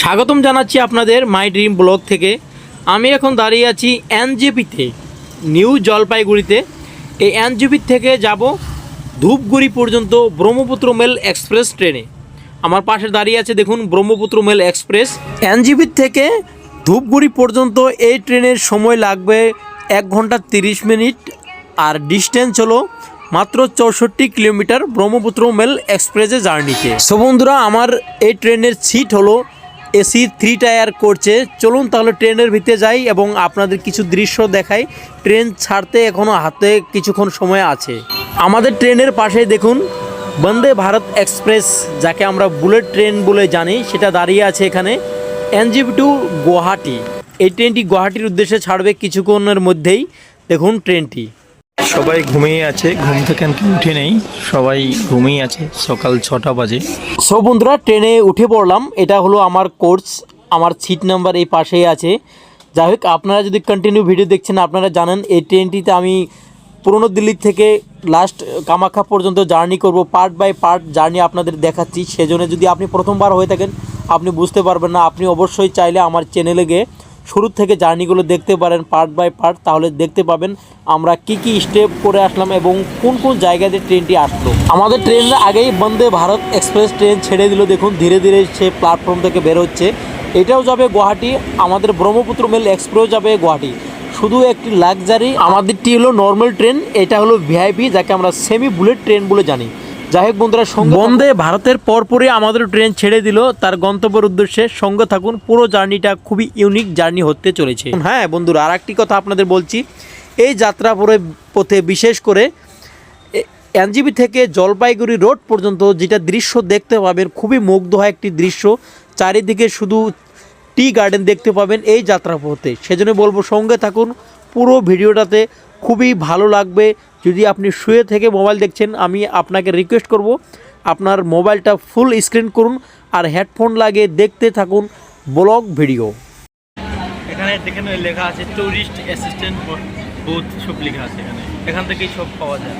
স্বাগতম জানাচ্ছি আপনাদের মাই ড্রিম ব্লগ থেকে। আমি এখন দাঁড়িয়ে আছি এনজেপিতে, নিউ জলপাইগুড়িতে। এই এনজেপি থেকে যাব ধূপগুড়ি পর্যন্ত ব্রহ্মপুত্র মেল এক্সপ্রেস ট্রেনে। আমার পাশে দাঁড়িয়ে আছে দেখুন ব্রহ্মপুত্র মেল এক্সপ্রেস। এনজিপি থেকে ধূপগুড়ি পর্যন্ত এই ট্রেনের সময় লাগবে এক ঘণ্টা তিরিশ মিনিট আর ডিস্টেন্স হলো মাত্র চৌষট্টি কিলোমিটার ব্রহ্মপুত্র মেল এক্সপ্রেসে জার্নিতে। সো বন্ধুরা, আমার এই ট্রেনের সিট হলো এসি থ্রি টায়ার করছে। চলুন তাহলে ট্রেনের ভিতরে যাই এবং আপনাদের কিছু দৃশ্য দেখাই। ট্রেন ছাড়তে এখনও হাতে কিছুক্ষণ সময় আছে। আমাদের ট্রেনের পাশে দেখুন, বন্দে ভারত এক্সপ্রেস, যাকে আমরা বুলেট ট্রেন বলে জানি, সেটা দাঁড়িয়ে আছে এখানে, এনজিপি টু গুয়াহাটি। এই ট্রেনটি গুয়াহাটির উদ্দেশ্যে ছাড়বে কিছুক্ষণের মধ্যেই। দেখুন ট্রেনটি। সবাই ঘুমিয়ে আছে, ঘুম থেকে উঠে নেই, সবাই ঘুমিয়ে আছে, সকাল ছটা বাজে। সো বন্ধুরা, ট্রেনে উঠে পড়লাম, এটা হলো আমার কোর্স আমার সিট নাম্বার এই পাশেই আছে। যাই হোক, আপনারা যদি কন্টিনিউ ভিডিও দেখছেন, আপনারা জানেন, এই ট্রেনটিতে আমি পুরনো দিল্লি থেকে লাস্ট কামাখ্যা পর্যন্ত জার্নি করব পার্ট বাই পার্ট জার্নি আপনাদের দেখাচ্ছি। সেজন্য যদি আপনি প্রথমবার হয়ে থাকেন, আপনি বুঝতে পারবেন না, আপনি অবশ্যই চাইলে আমার চ্যানেলে গিয়ে শুরু থেকে জার্নিগুলো দেখতে পারেন পার্ট বাই পার্ট, তাহলে দেখতে পাবেন আমরা কি কি স্টেপ করে আসলাম এবং কোন কোন জায়গাতে ট্রেনটি আসলো। আমাদের ট্রেনের আগেই বন্দে ভারত এক্সপ্রেস ট্রেন ছেড়ে দিল। দেখুন, ধীরে ধীরে সে প্ল্যাটফর্ম থেকে বের হচ্ছে। এটাও যাবে গুয়াহাটি, আমাদের ব্রহ্মপুত্র মেল এক্সপ্রেস যাবে গুয়াহাটি। শুধু একটি লাক্সারি আমাদেরটি হলো নর্মাল ট্রেন এটা হলো ভিআইপি যাকে আমরা সেমি বুলেট ট্রেন বলে জানি। যাই হোক বন্ধুরা বন্দে ভারতের পরপরই আমাদের ট্রেন ছেড়ে দিল। তার গন্তব্যের উদ্দেশ্যে সঙ্গে থাকুন পুরো জার্নিটা খুবই ইউনিক জার্নি হতে চলেছে। হ্যাঁ বন্ধুরা আর একটি কথা আপনাদের বলছি এই যাত্রা পরে পথে বিশেষ করে এনজিবি থেকে জলপাইগুড়ি রোড পর্যন্ত যেটা দৃশ্য দেখতে পাবেন খুবই মুগ্ধ হয় একটি দৃশ্য। চারিদিকে শুধু টি গার্ডেন দেখতে পাবেন এই যাত্রা পথে। সেজন্য বলব সঙ্গে থাকুন পুরো ভিডিওটাতে খুবই ভালো লাগবে। যদি আপনি শুয়ে থেকে মোবাইল দেখছেন, আমি আপনাকে রিকোয়েস্ট করব, আপনার মোবাইলটা ফুল স্ক্রিন করুন আর হেডফোন লাগে দেখতে থাকুন ব্লগ ভিডিও এখানে দেখেন লেখা আছে টুরিস্ট অ্যাসিস্ট্যান্ট বুথ সব লেখা আছে এখানে। এখান থেকেই সব পাওয়া যায়।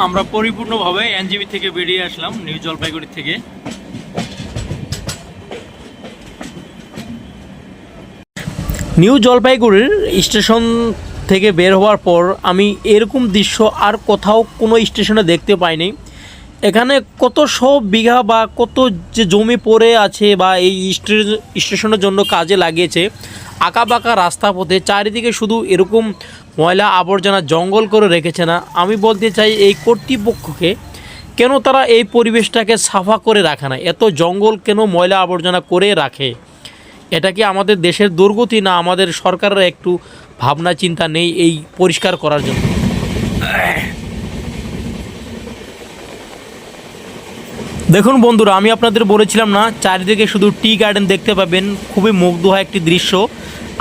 আমরা পরিপূর্ণভাবে এনজিবি থেকে বেরিয়ে আসলাম, নিউ জলপাইগুড়ি থেকে। নিউ জলপাইগুড়ির স্টেশন থেকে বের হওয়ার পর আমি এরকম দৃশ্য আর কোথাও কোনো স্টেশনে দেখতে পাইনি। এখানে কত সব বিঘা বা কত যে জমি পড়ে আছে বা এই স্টে- স্টেশনের জন্য কাজে লাগিয়েছে আঁকা বাঁকা রাস্তা পথে চারিদিকে শুধু এরকম ময়লা আবর্জনা জঙ্গল করে রেখেছে না। আমি বলতে চাই এই কর্তৃপক্ষকে, কেন তারা এই পরিবেশটাকে সাফা করে রাখে না? এত জঙ্গল কেন ময়লা আবর্জনা করে রাখে? এটা কি আমাদের দেশের দুর্গতি না আমাদের সরকারের একটু ভাবনা চিন্তা নেই এই পরিষ্কার করার জন্য? দেখুন বন্ধুরা, আমি আপনাদের বলেছিলাম না, চারিদিকে শুধু টি গার্ডেন দেখতে পাবেন। খুবই মুগ্ধ হয় একটি দৃশ্য।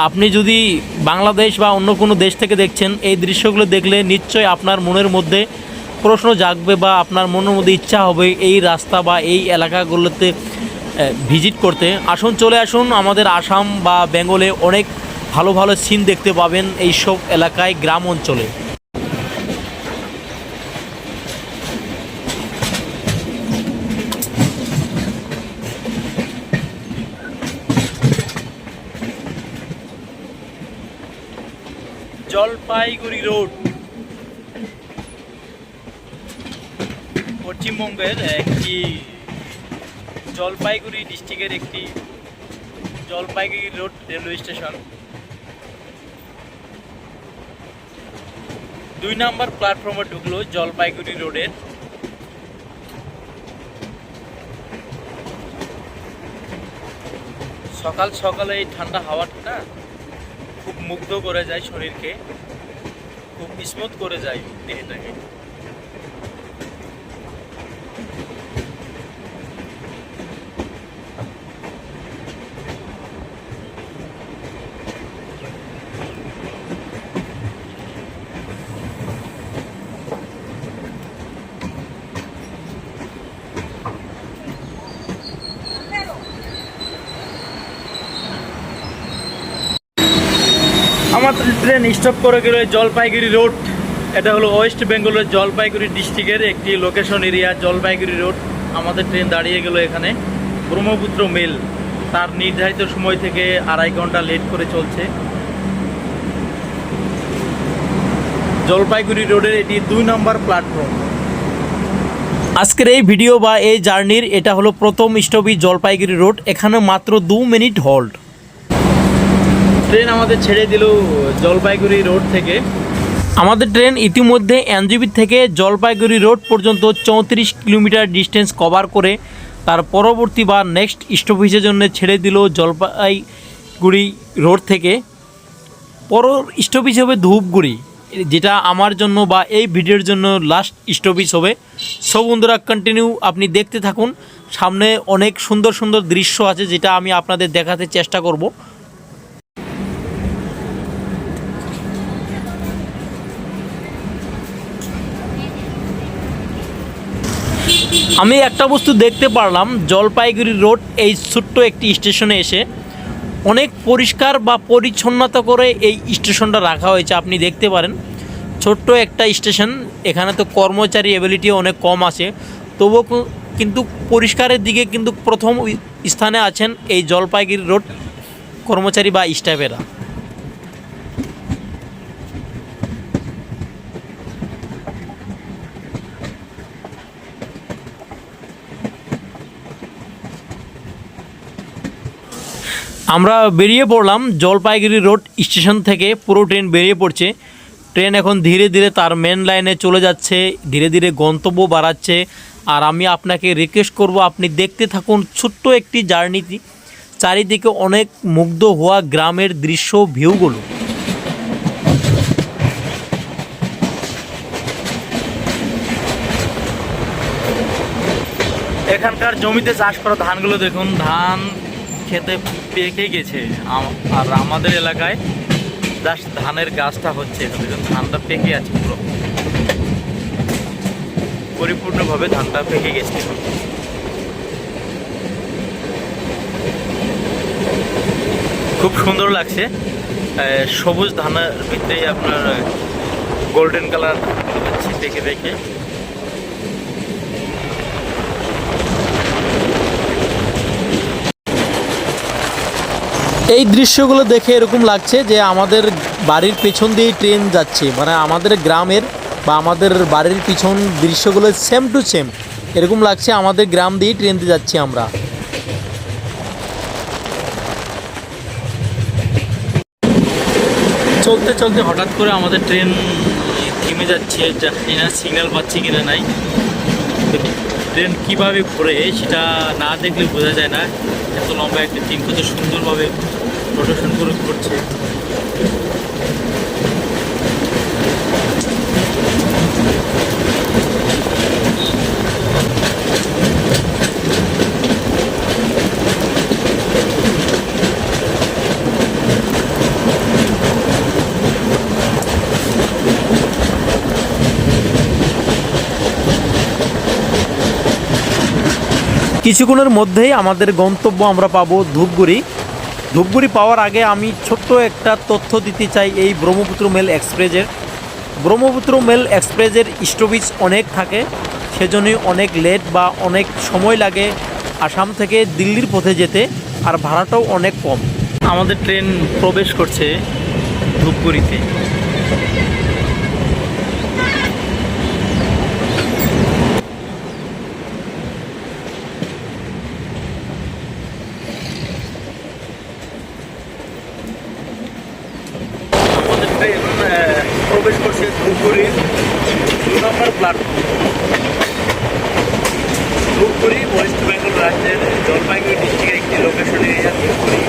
আপনি যদি বাংলাদেশ বা অন্য কোনো দেশ থেকে দেখছেন, এই দৃশ্যগুলো দেখলে নিশ্চয় আপনার মনের মধ্যে প্রশ্ন জাগবে বা আপনার মনের মধ্যে ইচ্ছা হবে এই রাস্তা বা এই এলাকাগুলোতে ভিজিট করতে। আসুন, চলে আসুন। আমাদের আসাম বা বেঙ্গলে অনেক ভালো ভালো সিন দেখতে পাবেন এইসব এলাকায়, গ্রাম অঞ্চলে। জলপাইগুড়ি রোড। পশ্চিমবঙ্গের একটি জলপাইগুড়ি ডিস্ট্রিক্টের একটি জলপাইগুড়ি রোড রেলওয়ে স্টেশন। দুই নাম্বার প্ল্যাটফর্মে ঢুকলো জলপাইগুড়ি রোডের। সকাল সকালে এই ঠান্ডা হাওয়াটা খুব মুগ্ধ করে যায় শরীরকে। খুব স্মুথ করে যায় এটাকে আমাদের ট্রেন স্টপ করে গেল জলপাইগুড়ি রোড এটা হলো ওয়েস্ট বেঙ্গলের জলপাইগুড়ি ডিস্ট্রিক্টের একটি লোকেশন এরিয়া জলপাইগুড়ি রোড আমাদের ট্রেন দাঁড়িয়ে গেল এখানে। ব্রহ্মপুত্র মেল তার নির্ধারিত সময় থেকে আড়াই ঘণ্টা লেট করে চলছে। জলপাইগুড়ি রোডের এটি দুই নম্বর প্ল্যাটফর্ম আজকের এই ভিডিও বা এই জার্নির এটা হলো প্রথম স্টপই জলপাইগুড়ি রোড এখানে মাত্র দু মিনিট হল্ট ট্রেন আমাদের ছেড়ে দিল জলপাইগুড়ি রোড থেকে। আমাদের ট্রেন ইতিমধ্যে এনজিবি থেকে জলপাইগুড়ি রোড পর্যন্ত চৌত্রিশ কিলোমিটার ডিস্টেন্স কভার করে তার পরবর্তী বা নেক্সট স্টপেজের জন্য ছেড়ে দিল জলপাইগুড়ি রোড থেকে। পর স্টপেজ হবে ধূপগুড়ি, যেটা আমার জন্য বা এই ভিডিওর জন্য লাস্ট স্টপেজ হবে। সব বন্ধুরা কন্টিনিউ আপনি দেখতে থাকুন। সামনে অনেক সুন্দর সুন্দর দৃশ্য আছে যেটা আমি আপনাদের দেখাতে চেষ্টা করব। আমি একটা বস্তু দেখতে পারলাম, জলপাইগুড়ি রোড, এই ছোট্ট একটি স্টেশনে এসে। অনেক পরিষ্কার বা পরিচ্ছন্নতা করে এই স্টেশনটা রাখা হয়েছে, আপনি দেখতে পারেন। ছোট্ট একটা স্টেশন, এখানে তো কর্মচারী এবিলিটি অনেক কম আছে। তবুও কিন্তু পরিষ্কারের দিকে কিন্তু প্রথম স্থানে আছেন এই জলপাইগুড়ি রোড কর্মচারী বা স্টাফেরা আমরা বেরিয়ে পড়লাম জলপাইগুড়ি রোড স্টেশন থেকে, পুরো ট্রেন বেরিয়ে পড়ছে। ট্রেন এখন ধীরে ধীরে তার মেন লাইনে চলে যাচ্ছে, ধীরে ধীরে গন্তব্য বাড়াচ্ছে। আর আমি আপনাকে রিকোয়েস্ট করব, আপনি দেখতে থাকুন ছোট্ট একটি জার্নিটি চারিদিকে অনেক মুগ্ধ হওয়া গ্রামের দৃশ্য ভিউগুলো। এখানকার জমিতে চাষ করা ধানগুলো দেখুন, ধান খেতে পেকে গেছে আর আমাদের এলাকায় জাস্ট ধানের গাছটা হচ্ছে ধানটা পেকে আছে পুরো। পরিপূর্ণভাবে ধানটা পেকে গেছে। খুব সুন্দর লাগছে। সবুজ ধানের ভিতরে আপনার গোল্ডেন কালার হচ্ছে পেকে পেকে এই দৃশ্যগুলো দেখে এরকম লাগছে যে আমাদের বাড়ির পেছন দিয়েই ট্রেন যাচ্ছে। মানে আমাদের গ্রামের বা আমাদের বাড়ির পিছন দৃশ্যগুলো সেম টু সেম এরকম লাগছে আমাদের গ্রাম দিয়েই ট্রেন দিয়ে যাচ্ছি আমরা। চলতে চলতে হঠাৎ করে আমাদের ট্রেন থেমে যাচ্ছে। সিগন্যাল পাচ্ছি কিনা নাই। ট্রেন কীভাবে ঘোরে সেটা না দেখলে বোঝা যায় না। এত লম্বা একটা ট্রেন কত সুন্দরভাবে প্রদর্শন করে করছে কিছুক্ষণের মধ্যেই আমাদের গন্তব্য আমরা পাবো ধূপগুড়ি। ধূপগুড়ি পাওয়ার আগে আমি ছোট্ট একটা তথ্য দিতে চাই এই ব্রহ্মপুত্র মেল এক্সপ্রেসের। ব্রহ্মপুত্র মেল এক্সপ্রেসের স্টপেজ অনেক থাকে, সেজন্যই অনেক লেট বা অনেক সময় লাগে আসাম থেকে দিল্লির পথে যেতে, আর ভাড়াটাও অনেক কম। আমাদের ট্রেন প্রবেশ করছে ধূপগুড়িতে আমাদের ট্রেন আহ, প্রবেশ করছে ধূপগুড়ির দু number platform Dhupguri west Bengal রাজ্যের জলপাইগুড়ি ডিস্ট্রিক্টের একটি লোকেশন এরিয়া ধূপগুড়ি।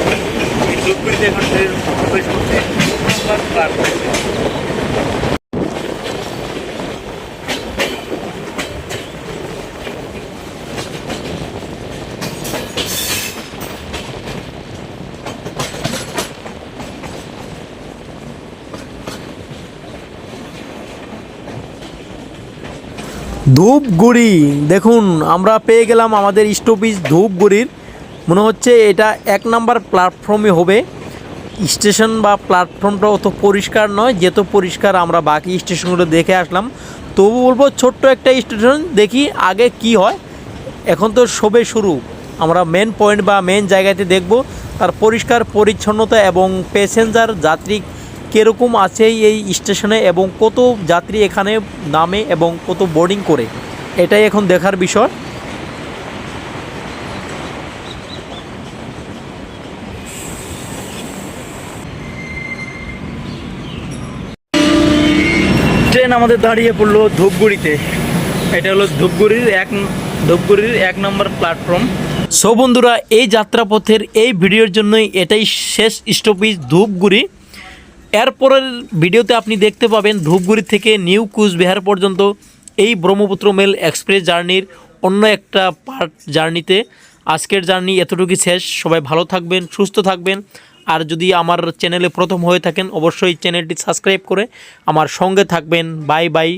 এই ধূপগুড়িতে এখন ট্রেন প্রবেশ করছে দু নম্বর প্ল্যাটফর্ম ধূপগুড়ি। দেখুন, আমরা পেয়ে গেলাম আমাদের স্টপিস ধূপগুড়ির। মনে হচ্ছে এটা এক নাম্বার প্ল্যাটফর্মে হবে। স্টেশন বা প্ল্যাটফর্মটা অত পরিষ্কার নয় যেত পরিষ্কার আমরা বাকি স্টেশনগুলো দেখে আসলাম। তবু বলব, ছোট্ট একটা স্টেশন দেখি আগে কি হয়। এখন তো সবে শুরু। আমরা মেন পয়েন্ট বা মেন জায়গাতে দেখব। তার পরিষ্কার, পরিচ্ছন্নতা এবং প্যাসেঞ্জার যাত্রী কীরকম আছে এই স্টেশনে এবং কত যাত্রী এখানে নামে এবং কত বোর্ডিং করে? এটাই এখন দেখার বিষয়। ট্রেন আমাদের দাঁড়িয়ে পড়ল ধূপগুড়িতে। এটা হলো ধূপগুড়ির এক ধূপগুড়ির এক নম্বর প্ল্যাটফর্ম সো বন্ধুরা এই যাত্রাপথের এই ভিডিওর জন্যই এটাই শেষ স্টপেজ ধূপগুড়ি। এরপরের ভিডিওতে আপনি দেখতে পাবেন ধূপগুড়ি থেকে নিউ কুচবিহার পর্যন্ত এই ব্রহ্মপুত্র মেল এক্সপ্রেস জার্নির অন্য একটা পার্ট জার্নিতে। আজকের জার্নি এতটুকুই শেষ। সবাই ভালো থাকবেন, সুস্থ থাকবেন। আর যদি আমার চ্যানেলে প্রথম হয়ে থাকেন, অবশ্যই চ্যানেলটি সাবস্ক্রাইব করে আমার সঙ্গে থাকবেন। Bye bye